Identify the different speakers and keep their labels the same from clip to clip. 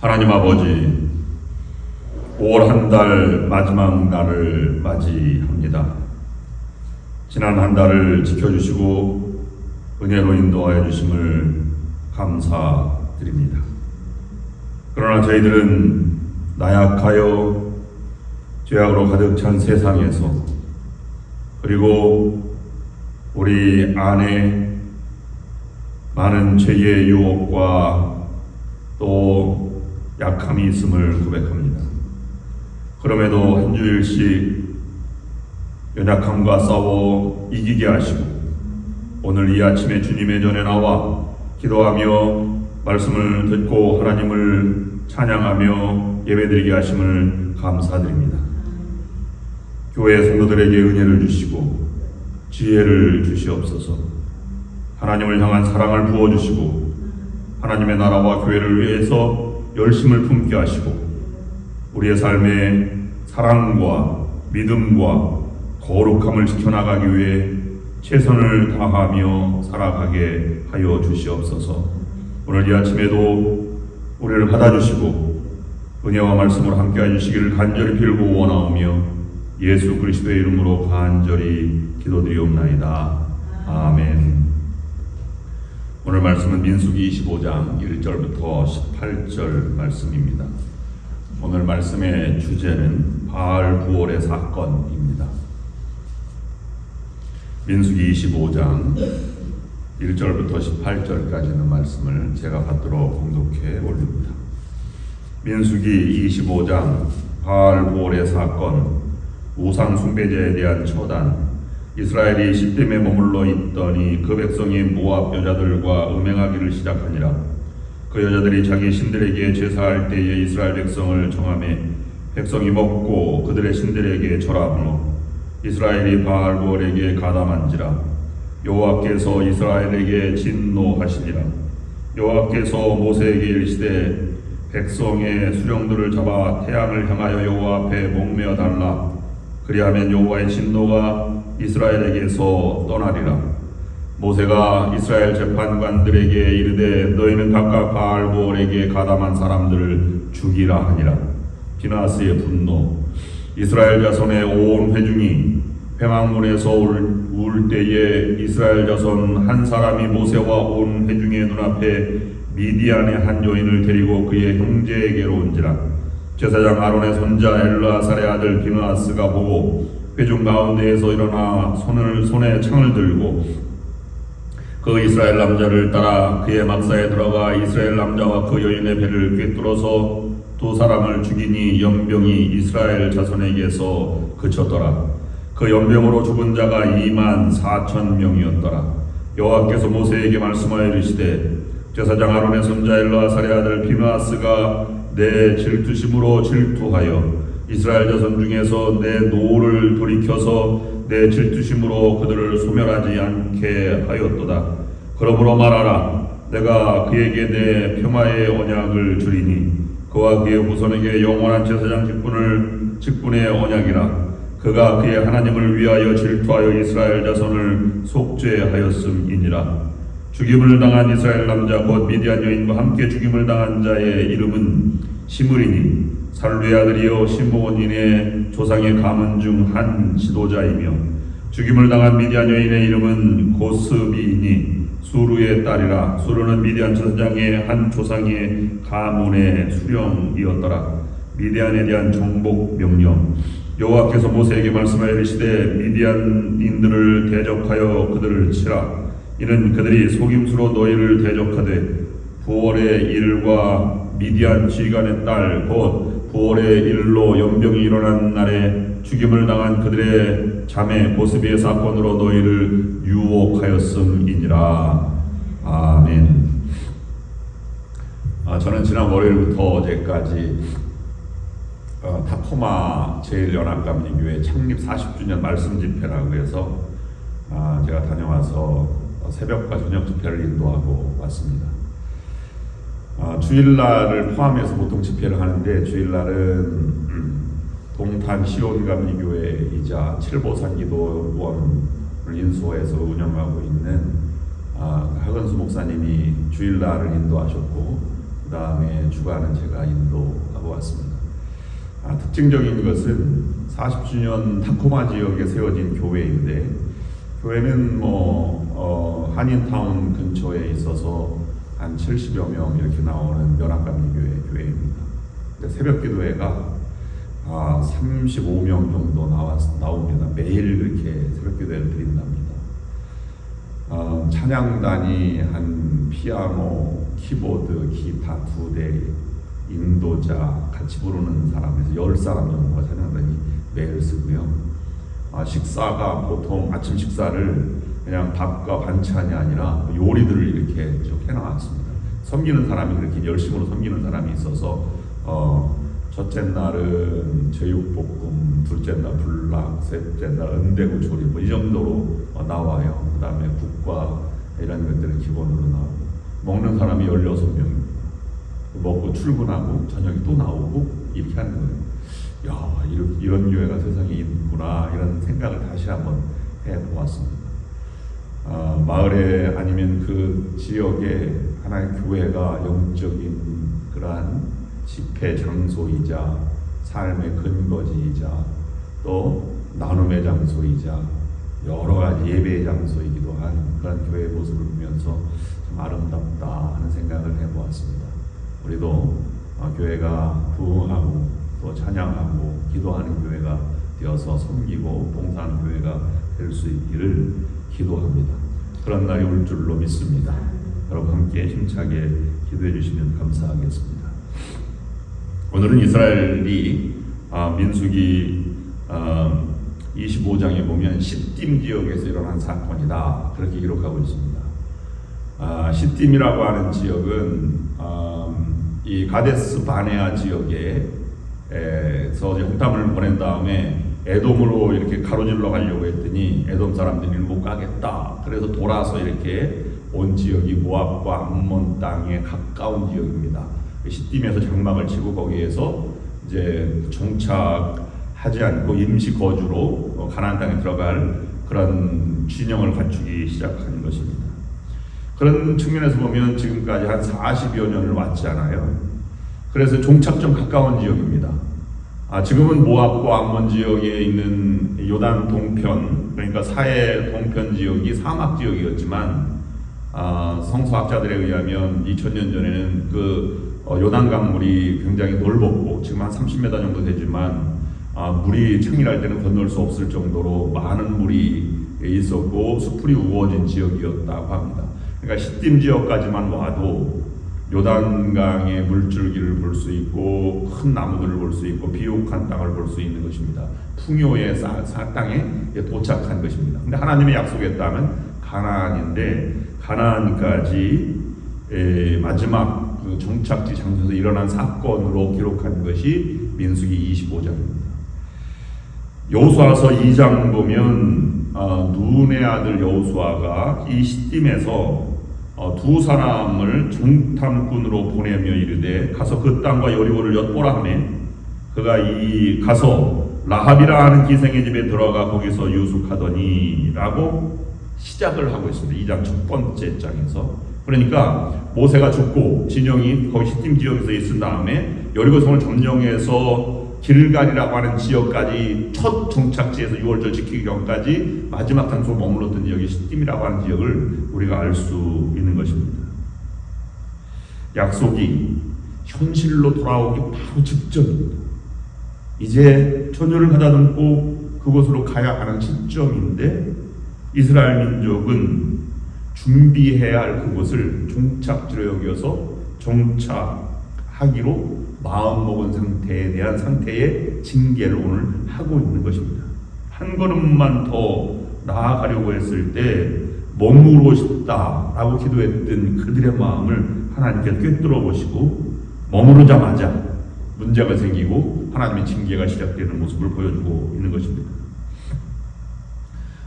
Speaker 1: 하나님 아버지, 5월 한 달 마지막 날을 맞이합니다. 지난 한 달을 지켜주시고 은혜로 인도하여 주심을 감사드립니다. 그러나 저희들은 나약하여 죄악으로 가득 찬 세상에서 그리고 우리 안에 많은 죄의 유혹과 또 약함이 있음을 고백합니다. 그럼에도 한 주일씩 연약함과 싸워 이기게 하시고 오늘 이 아침에 주님의 전에 나와 기도하며 말씀을 듣고 하나님을 찬양하며 예배드리게 하심을 감사드립니다. 교회 성도들에게 은혜를 주시고 지혜를 주시옵소서. 하나님을 향한 사랑을 부어 주시고 하나님의 나라와 교회를 위해서 열심을 품게 하시고 우리의 삶에 사랑과 믿음과 거룩함을 지켜나가기 위해 최선을 다하며 살아가게 하여 주시옵소서. 오늘 이 아침에도 우리를 받아주시고 은혜와 말씀으로 함께 해주시기를 간절히 빌고 원하오며 예수 그리스도의 이름으로 간절히 기도드리옵나이다. 아멘. 오늘 말씀은 민수기 25장 1절부터 18절 말씀입니다. 오늘 말씀의 주제는 바알 부월의 사건입니다. 민수기 25장 1절부터 18절까지는 말씀을 제가 받도록 공독해 올립니다. 민수기 25장 바알 부월의 사건 우상 숭배자에 대한 처단 이스라엘이 시댐에 머물러 있더니 그 백성이 모압 여자들과 음행하기를 시작하니라. 그 여자들이 자기 신들에게 제사할 때에 이스라엘 백성을 정함에 백성이 먹고 그들의 신들에게 절하므로 이스라엘이 바알볼에게 가담한지라. 여호와께서 이스라엘에게 진노하시니라. 여호와께서 모세에게 이르시되 백성의 수령들을 잡아 태양을 향하여 여호와 앞에 목매어 달라 그리하면 여호와의 진노가 이스라엘에게서 떠나리라. 모세가 이스라엘 재판관들에게 이르되 너희는 각각 바알볼에게 가담한 사람들을 죽이라 하니라. 비나스의 분노. 이스라엘 자손의 온 회중이 회망문에서 울, 울 때에 이스라엘 자손 한 사람이 모세와 온 회중의 눈앞에 미디안의 한 여인을 데리고 그의 형제에게로 온지라 제사장 아론의 손자 엘르아살의 아들 비누아스가 보고 회중 가운데에서 일어나 손을 손에 창을 들고 그 이스라엘 남자를 따라 그의 막사에 들어가 이스라엘 남자와 그 여인의 배를 꿰뚫어서 두 사람을 죽이니 연병이 이스라엘 자손에게서 그쳤더라. 그 연병으로 죽은 자가 2만 4천 명이었더라. 여호와께서 모세에게 말씀하여 이르시되 제사장 아론의 손자 엘르아살의 아들 비누아스가 내 질투심으로 질투하여 이스라엘 자손 중에서 내 노를 돌이켜서 내 질투심으로 그들을 소멸하지 않게 하였도다. 그러므로 말하라. 내가 그에게 내 평화의 언약을 주리니 그와 그의 후손에게 영원한 제사장 직분을 직분의 언약이라. 그가 그의 하나님을 위하여 질투하여 이스라엘 자손을 속죄하였음이니라. 죽임을 당한 이스라엘 남자 곧 미디안 여인과 함께 죽임을 당한 자의 이름은 시므리니. 살루의 아들이요 시므온인의 조상의 가문 중 한 지도자이며 죽임을 당한 미디안 여인의 이름은 고스비이니. 수루의 딸이라. 수루는 미디안 제사장의 한 조상의 가문의 수령이었더라. 미디안에 대한 정복 명령. 여호와께서 모세에게 말씀하여 이르시되 미디안인들을 대적하여 그들을 치라 이는 그들이 속임수로 너희를 대적하되 부월의 일과 미디안 지휘관의 딸 곧 부월의 일로 연병이 일어난 날에 죽임을 당한 그들의 자매 고스비의 사건으로 너희를 유혹하였음이니라 아멘. 아, 저는 지난 월요일부터 어제까지 어, 타코마 제일연합감리교회 창립 40주년 말씀 집회라고 해서 아, 제가 다녀와서 새벽과 저녁 집회를 인도하고 왔습니다. 아, 주일날을 포함해서 보통 집회를 하는데 주일날은 음, 동탄 시온감리교회이자 칠보산 기도원을 인수해서 운영하고 있는 아, 하건수 목사님이 주일날을 인도하셨고 그 다음에 주간은 제가 인도하고 왔습니다. 아, 특징적인 것은 40주년 타코마 지역에 세워진 교회인데 교회는 뭐 어, 한인타운 근처에 있어서 한 70여 명 이렇게 나오는 연합감리교회 교회입니다. 새벽 기도회가 아, 35명 정도 나왔, 나옵니다. 매일 그렇게 새벽 기도회를 드린답니다. 어, 찬양단이 한 피아노, 키보드, 기타 두 대, 인도자 같이 부르는 사람에서 열 사람 정도가 찬양단이 매일 쓰고요. 아, 식사가 보통 아침 식사를 그냥 밥과 반찬이 아니라 요리들을 이렇게 쭉 해나왔습니다. 섬기는 사람이 그렇게 열심으로 섬기는 사람이 있어서 어, 첫째 날은 제육볶음, 둘째 날 불락, 셋째 날 은대구 조림 뭐 이 정도로 어, 나와요. 그 다음에 국과 이런 것들은 기본으로 나오고 먹는 사람이 16명 먹고 출근하고 저녁에 또 나오고 이렇게 하는 거예요. 야 이런, 이런 교회가 세상에 있구나 이런 생각을 다시 한번 해보았습니다. 아, 마을에 아니면 그 지역에 하나의 교회가 영적인 그러한 집회 장소이자 삶의 근거지이자 또 나눔의 장소이자 여러 가지 예배의 장소이기도 한 그런 교회의 모습을 보면서 참 아름답다 하는 생각을 해보았습니다. 우리도 어, 교회가 부흥하고 또 찬양하고 기도하는 교회가 되어서 섬기고 봉사하는 교회가 될 수 있기를 기도합니다. 그런 날이 올 줄로 믿습니다. 여러분 함께 힘차게 기도해 주시면 감사하겠습니다. 오늘은 이스라엘이 아, 민수기 아, 25장에 보면 시딤 지역에서 일어난 사건이다 그렇게 기록하고 있습니다. 아, 시딤이라고 하는 지역은 아, 이 가데스 바네아 지역에 에서 홍탐을 보낸 다음에 에돔으로 이렇게 가로질러 가려고 했더니 에돔 사람들이 못 가겠다. 그래서 돌아서 이렇게 온 지역이 모압과 암몬 땅에 가까운 지역입니다. 시딤에서 장막을 치고 거기에서 이제 정착하지 않고 임시 거주로 가나안 땅에 들어갈 그런 진영을 갖추기 시작하는 것입니다. 그런 측면에서 보면 지금까지 한 40여 년을 왔잖아요. 그래서 종착점 가까운 지역입니다. 아, 지금은 모압과 암몬 지역에 있는 요단 동편, 그러니까 사해 동편 지역이 사막 지역이었지만 아, 성서학자들에 의하면 2000년 전에는 그 어, 요단 강 물이 굉장히 넓었고 지금 한 30m 정도 되지만 아, 물이 창일할 때는 건널 수 없을 정도로 많은 물이 있었고 수풀이 우거진 지역이었다고 합니다. 그러니까 시딤 지역까지만 와도 요단강의 물줄기를 볼 수 있고 큰 나무들을 볼 수 있고 비옥한 땅을 볼 수 있는 것입니다. 풍요의 사, 사 땅에 도착한 것입니다. 근데 하나님의 약속의 땅은 가나안인데 가나안까지 에, 마지막 그 정착지 장소에서 일어난 사건으로 기록한 것이 민수기 25장입니다. 여호수아서 2장 보면 어, 눈의 아들 여호수아가 이 시딤에서 어, 두 사람을 정탐꾼으로 보내며 이르되 가서 그 땅과 여리고를 엿보라 하매 그가 이 가서 라합이라 하는 기생의 집에 들어가 거기서 유숙하더니라고 시작을 하고 있습니다. 2장 첫 번째 장에서 그러니까 모세가 죽고 진영이 거기 시딤 지역에서 있은 다음에 여리고 성을 점령해서 길갈이라고 하는 지역까지 첫 정착지에서 6월절 지키기 전까지 마지막 장소로 머물렀던 지역이 시딤이라고 하는 지역을 우리가 알 수 있는 것입니다. 약속이 현실로 돌아오기 바로 직전입니다. 이제 전열을 가다듬고 그곳으로 가야 하는 시점인데 이스라엘 민족은 준비해야 할 그곳을 종착지로 여겨서 정착하기로 마음 먹은 상태에 대한 상태의 징계를 오늘 하고 있는 것입니다. 한 걸음만 더 나아가려고 했을 때 머무르고 싶다라고 기도했던 그들의 마음을 하나님께서 꿰뚫어 보시고 머무르자마자 문제가 생기고 하나님의 징계가 시작되는 모습을 보여주고 있는 것입니다.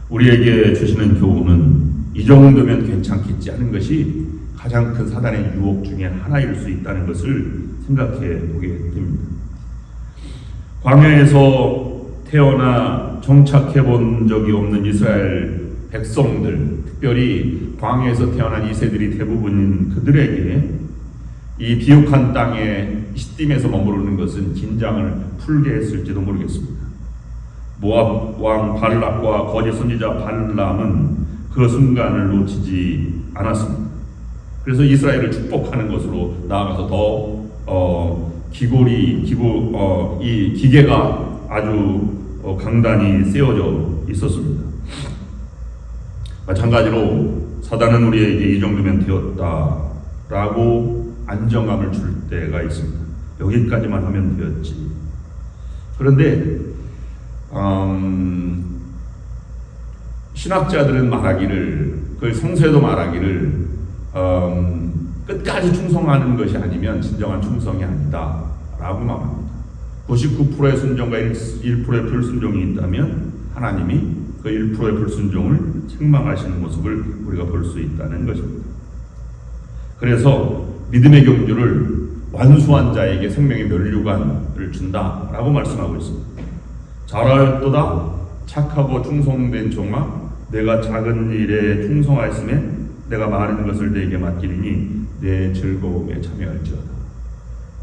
Speaker 1: 우리에게 주시는 교훈은 이 정도면 괜찮겠지 하는 것이 가장 큰 사단의 유혹 중에 하나일 수 있다는 것을 생각해 보게 됩니다. 광야에서 태어나 정착해 본 적이 없는 이스라엘 백성들, 특별히 광야에서 태어난 이세들이 대부분인 그들에게 이 비옥한 땅에 시딤에서 머무르는 것은 긴장을 풀게 했을지도 모르겠습니다. 모압 왕 발락과 거짓 선지자 발람은 그 순간을 놓치지 않았습니다. 그래서 이스라엘을 축복하는 것으로 나아가서 더 어, 기골이 기고 어, 이 기계가 아주 어, 강단이 세워져 있었습니다. 마찬가지로 사단은 우리에게 이 정도면 되었다라고 안정감을 줄 때가 있습니다. 여기까지만 하면 되었지. 그런데 음, 신학자들은 말하기를 그 성서에도 말하기를 음, 끝까지 충성하는 것이 아니면 진정한 충성이 아니다라고 말합니다. 99%의 순종과 1%의 불순종이 있다면 하나님이 그 1%의 불순종을 책망하시는 모습을 우리가 볼 수 있다는 것입니다. 그래서 믿음의 경주를 완수한 자에게 생명의 면류관을 준다라고 말씀하고 있습니다. 잘하였도다 착하고 충성된 종아 내가 작은 일에 충성하였음에 내가 많은 것을 내게 맡기리니 내 즐거움에 참여할지어다.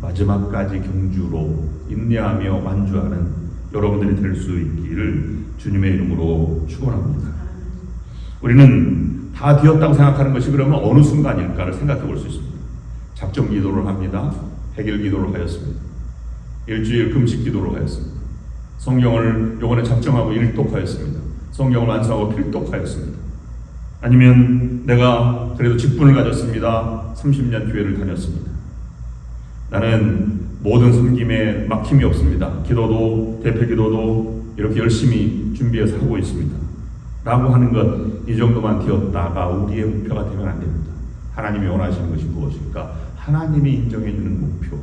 Speaker 1: 마지막까지 경주로 인내하며 완주하는 여러분들이 될 수 있기를 주님의 이름으로 축원합니다. 우리는 다 되었다고 생각하는 것이 그러면 어느 순간일까를 생각해 볼 수 있습니다. 작정 기도를 합니다. 백일 기도를 하였습니다. 일주일 금식 기도를 하였습니다. 성경을 요번에 작정하고 일독하였습니다. 성경을 완성하고 필독하였습니다. 아니면 내가 그래도 직분을 가졌습니다. 30년 교회를 다녔습니다. 나는 모든 섬김에 막힘이 없습니다. 기도도 대표 기도도 이렇게 열심히 준비해서 하고 있습니다. 라고 하는 것 이 정도만 되었다가 우리의 목표가 되면 안 됩니다. 하나님이 원하시는 것이 무엇일까? 하나님이 인정해 주는 목표.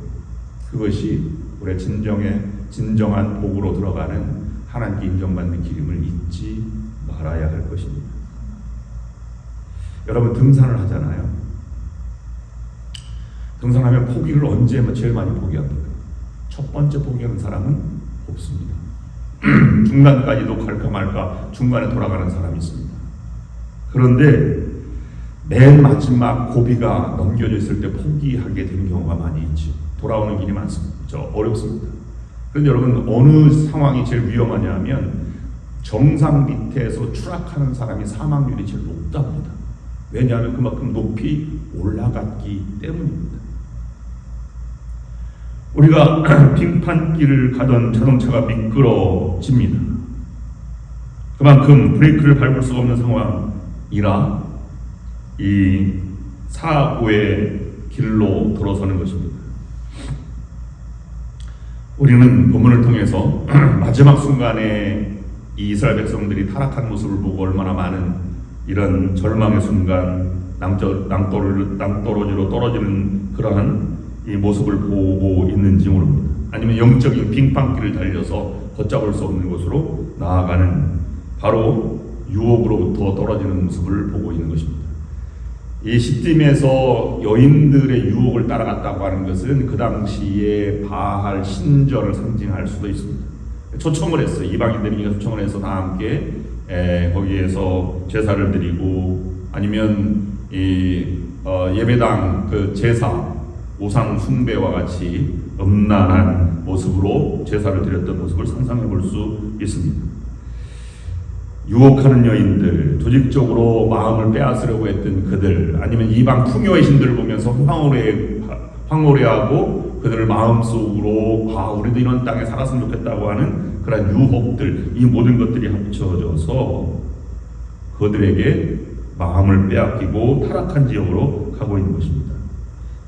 Speaker 1: 그것이 우리의 진정의 진정한 복으로 들어가는 하나님께 인정받는 기름을 잊지 말아야 할 것입니다. 여러분 등산을 하잖아요. 등산하면 포기를 언제 제일 많이 포기합니까? 첫 번째 포기하는 사람은 없습니다. 중간까지도 갈까 말까 중간에 돌아가는 사람이 있습니다. 그런데 맨 마지막 고비가 넘겨져 있을 때 포기하게 되는 경우가 많이 있죠. 돌아오는 길이 많습니다. 저 어렵습니다. 그런데 여러분 어느 상황이 제일 위험하냐 하면 정상 밑에서 추락하는 사람이 사망률이 제일 높답니다. 왜냐하면 그만큼 높이 올라갔기 때문입니다. 우리가 빙판길을 가던 자동차가 미끄러집니다. 그만큼 브레이크를 밟을 수 없는 상황이라 이 사고의 길로 돌아서는 것입니다. 우리는 본문을 통해서 마지막 순간에 이 이스라엘 백성들이 타락한 모습을 보고 얼마나 많은 이런 절망의 순간 낭떠, 낭떠러, 낭떠러지로 떨어지는 그러한 이 모습을 보고 있는지 모릅니다. 아니면 영적인 빙판길을 달려서 걷잡을 수 없는 곳으로 나아가는 바로 유혹으로부터 떨어지는 모습을 보고 있는 것입니다. 이 시딤에서 여인들의 유혹을 따라갔다고 하는 것은 그 당시에 바할 신전을 상징할 수도 있습니다. 초청을 했어요. 이방인들이 초청을 해서 다 함께 에, 거기에서 제사를 드리고 아니면 이 어, 예배당 그 제사 우상 숭배와 같이 음란한 모습으로 제사를 드렸던 모습을 상상해 볼 수 있습니다. 유혹하는 여인들, 조직적으로 마음을 빼앗으려고 했던 그들, 아니면 이방 풍요의 신들을 보면서 황홀해, 황홀해하고 그들을 마음속으로 아 우리도 이런 땅에 살았으면 좋겠다고 하는 그런 유혹들, 이 모든 것들이 합쳐져서 그들에게 마음을 빼앗기고 타락한 지역으로 가고 있는 것입니다.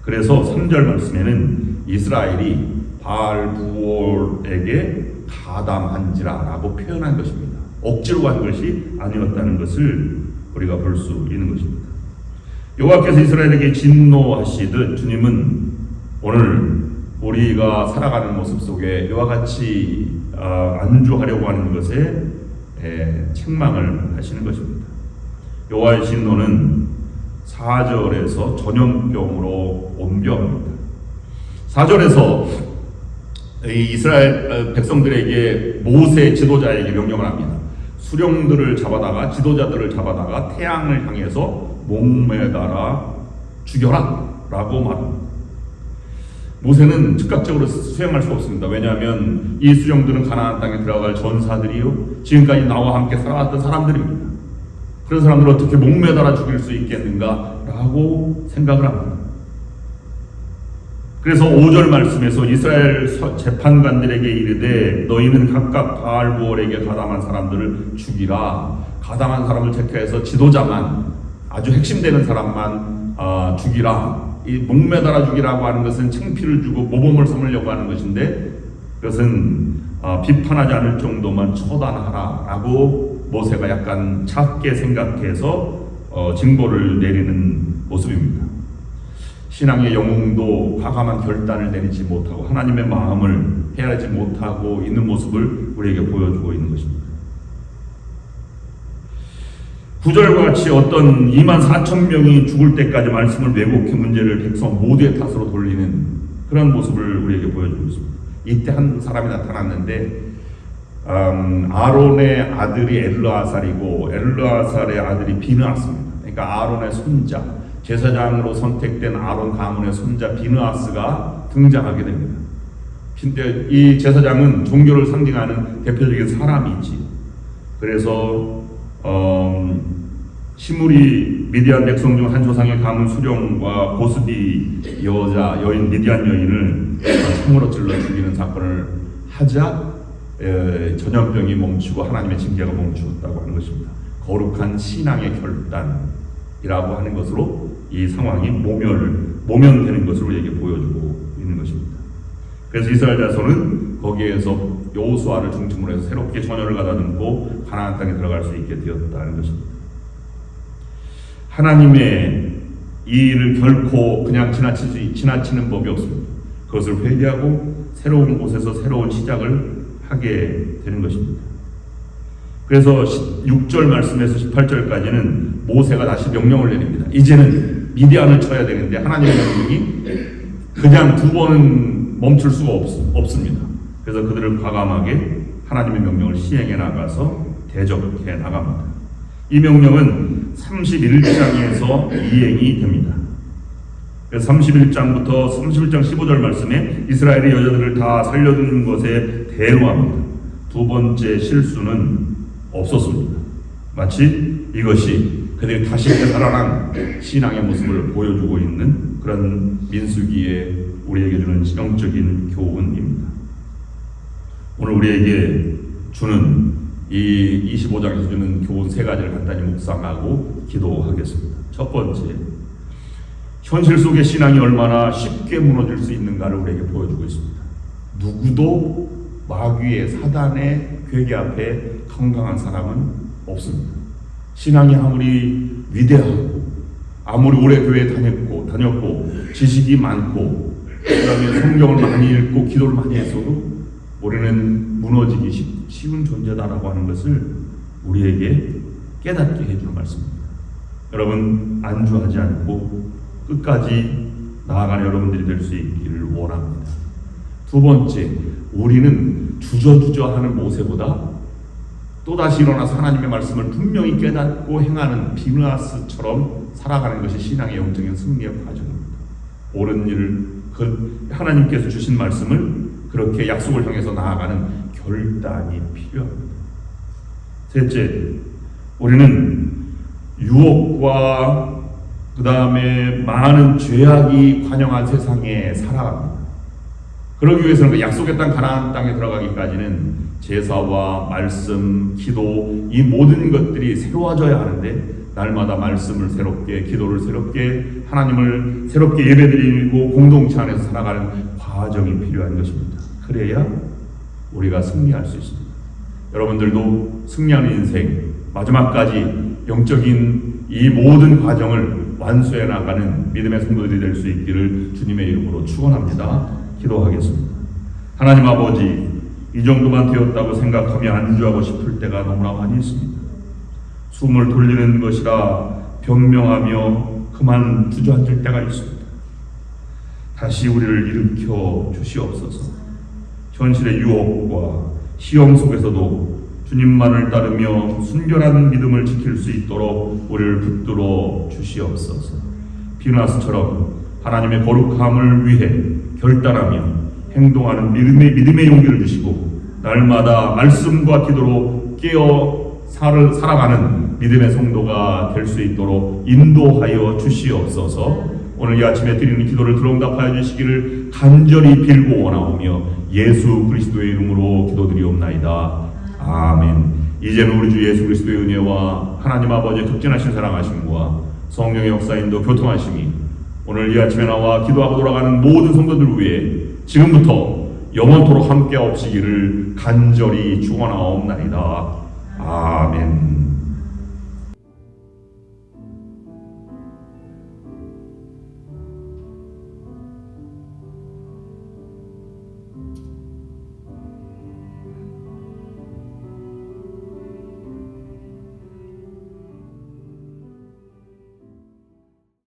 Speaker 1: 그래서 3절 말씀에는 이스라엘이 바알 부올에게 가담한지라라고 표현한 것입니다. 억지로 한 것이 아니었다는 것을 우리가 볼 수 있는 것입니다. 여호와께서 이스라엘에게 진노하시듯 주님은 오늘 우리가 살아가는 모습 속에 이와 같이 어, 안주하려고 하는 것에 책망을 하시는 것입니다. 여호와의 진노는 4절에서 전염병으로 옮겨갑니다. 4절에서 이 이스라엘 어, 백성들에게 모세 지도자에게 명령을 합니다. 수령들을 잡아다가 지도자들을 잡아다가 태양을 향해서 목매달아 죽여라 라고 말합니다. 모세는 즉각적으로 수행할 수 없습니다. 왜냐하면 이 수령들은 가나안 땅에 들어갈 전사들이요 지금까지 나와 함께 살아왔던 사람들입니다. 그런 사람들을 어떻게 목매달아 죽일 수 있겠는가라고 생각을 합니다. 그래서 5절 말씀에서 이스라엘 서- 재판관들에게 이르되 너희는 각각 바알부올에게 가담한 사람들을 죽이라 가담한 사람을 체크해서 지도자만 아주 핵심되는 사람만 아, 죽이라 이 목매달아 죽이라고 하는 것은 창피를 주고 모범을 삼으려고 하는 것인데 그것은 아, 비판하지 않을 정도만 처단하라라고 모세가 약간 작게 생각해서 어, 징벌을 내리는 모습입니다. 신앙의 영웅도 과감한 결단을 내리지 못하고 하나님의 마음을 헤아리지 못하고 있는 모습을 우리에게 보여주고 있는 것입니다. 구절과 같이 어떤 2만 4천 명이 죽을 때까지 말씀을 왜곡해 문제를 백성 모두의 탓으로 돌리는 그런 모습을 우리에게 보여주고 있습니다. 이때 한 사람이 나타났는데 음, 아론의 아들이 엘르아살이고 엘르아살의 아들이 비느아스입니다. 그러니까 아론의 손자 제사장으로 선택된 아론 가문의 손자 비느아스가 등장하게 됩니다. 근데 이 제사장은 종교를 상징하는 대표적인 사람이지. 그래서 어, 시므리 미디안 백성 중 한 조상의 가문 수령과 고스비 여자 여인 미디안 여인을 총으로 찔러 죽이는 사건을 하자 에, 전염병이 멈추고 하나님의 징계가 멈추었다고 하는 것입니다. 거룩한 신앙의 결단이라고 하는 것으로 이 상황이 모멸 모면되는 것을 우리에게 보여주고 있는 것입니다. 그래서 이스라엘 자손은 거기에서 여호수아를 중심으로 해서 새롭게 전열을 가다듬고 가나안 땅에 들어갈 수 있게 되었다는 것입니다. 하나님의 이 일을 결코 그냥 지나치지 지나치는 법이 없습니다. 그것을 회개하고 새로운 곳에서 새로운 시작을 하게 되는 것입니다. 그래서 6절 말씀에서 18절까지는 모세가 다시 명령을 내립니다. 이제는 미디안을 쳐야 되는데 하나님의 명령이 그냥 두 번은 멈출 수가 없, 없습니다. 그래서 그들을 과감하게 하나님의 명령을 시행해 나가서 대적해 나갑니다. 이 명령은 31장에서 이행이 됩니다. 그래서 31장부터 31장 15절 말씀에 이스라엘의 여자들을 다 살려두는 것에 대노합니다. 두 번째 실수는 없었습니다. 마치 이것이 그들이 다시 되살아난 신앙의 모습을 보여주고 있는 그런 민수기에 우리에게 주는 영적인 교훈입니다. 오늘 우리에게 주는 이 25장에서 주는 교훈 세 가지를 간단히 묵상하고 기도하겠습니다. 첫 번째, 현실 속의 신앙이 얼마나 쉽게 무너질 수 있는가를 우리에게 보여주고 있습니다. 누구도 마귀의 사단의 괴계 앞에 건강한 사람은 없습니다. 신앙이 아무리 위대하고 아무리 오래 교회에 다녔고 다녔고 지식이 많고 그다음에 성경을 많이 읽고 기도를 많이 했어도 우리는 무너지기 쉽- 쉬운 존재다라고 하는 것을 우리에게 깨닫게 해주는 말씀입니다. 여러분 안주하지 않고 끝까지 나아가는 여러분들이 될 수 있기를 원합니다. 두 번째, 우리는 주저주저하는 모세보다 또다시 일어나서 하나님의 말씀을 분명히 깨닫고 행하는 비누아스처럼 살아가는 것이 신앙의 영적인 승리의 과정입니다. 옳은 일을 그 하나님께서 주신 말씀을 그렇게 약속을 향해서 나아가는 결단이 필요합니다. 셋째, 우리는 유혹과 그 다음에 많은 죄악이 관영한 세상에 살아갑니다. 그러기 위해서는 그 약속의 땅 가나안 땅에 들어가기까지는 제사와 말씀, 기도 이 모든 것들이 새로워져야 하는데 날마다 말씀을 새롭게 기도를 새롭게 하나님을 새롭게 예배드리고 공동체 안에서 살아가는 과정이 필요한 것입니다. 그래야 우리가 승리할 수 있습니다. 여러분들도 승리하는 인생 마지막까지 영적인 이 모든 과정을 완수해 나가는 믿음의 성도들이 될 수 있기를 주님의 이름으로 축원합니다. 기도하겠습니다. 하나님 아버지 이 정도만 되었다고 생각하며 안주하고 싶을 때가 너무나 많이 있습니다. 숨을 돌리는 것이라 변명하며 그만 주저앉을 때가 있습니다. 다시 우리를 일으켜 주시옵소서. 현실의 유혹과 시험 속에서도 주님만을 따르며 순결한 믿음을 지킬 수 있도록 우리를 붙들어 주시옵소서. 비나스처럼 하나님의 거룩함을 위해 결단하며 행동하는 믿음의, 믿음의 용기를 주시고 날마다 말씀과 기도로 깨어 살, 살아가는 믿음의 성도가 될 수 있도록 인도하여 주시옵소서 오늘 이 아침에 드리는 기도를 들응답하여 주시기를 간절히 빌고 원하오며 예수 그리스도의 이름으로 기도드리옵나이다. 아멘. 이제는 우리 주 예수 그리스도의 은혜와 하나님 아버지의 극진하신 사랑하심과 성령의 역사인도 교통하심이 오늘 이 아침에 나와 기도하고 돌아가는 모든 성도들 위해 지금부터 영원토록 함께 없시기를 간절히 축원하옵나이다. 아멘.